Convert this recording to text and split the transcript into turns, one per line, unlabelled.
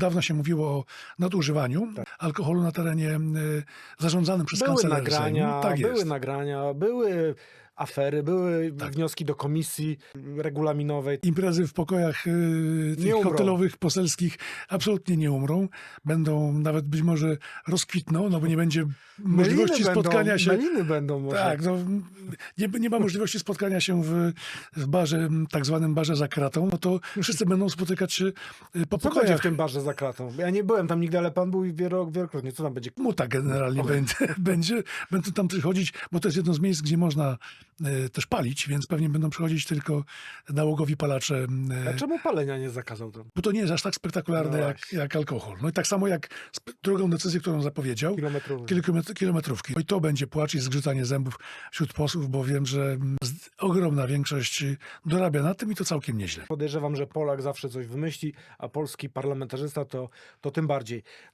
Dawno się mówiło o nadużywaniu alkoholu na terenie y, zarządzanym przez
Tak. Były
kancelarię
nagrania.
Tak
były nagrania, były afery, były
Tak.
wnioski do komisji regulaminowej.
Imprezy w pokojach y, tych
umrą.
hotelowych, poselskich absolutnie nie umrą. Będą nawet być może rozkwitną, no bo nie będzie możliwości
Meliny
spotkania
będą,
się.
Meliny będą może.
Tak, no, nie, nie ma możliwości spotkania się w, w barze, tak zwanym barze za kratą, no to wszyscy będą spotykać się y, po
Co będzie
pokojach.
w tym barze za kratą? Ja nie byłem tam nigdy, ale pan był i wielo- wielokrotnie. Co tam będzie?
Muta generalnie będzie, będzie. Będą tam przychodzić, bo to jest jedno z miejsc, gdzie można też palić, więc pewnie będą przychodzić tylko nałogowi palacze.
A
E,
czemu palenia nie zakazał tam?
bo to nie jest aż tak spektakularne
No
jak, jak alkohol. No i tak samo jak drugą decyzję, którą zapowiedział, kilometr, kilometrówki. No I to będzie płacz i zgrzytanie zębów wśród posłów, bo wiem, że mm, ogromna większość y, dorabia na tym i to całkiem nieźle.
Podejrzewam, że Polak zawsze coś wymyśli, a polski parlamentarzysta to, to tym bardziej.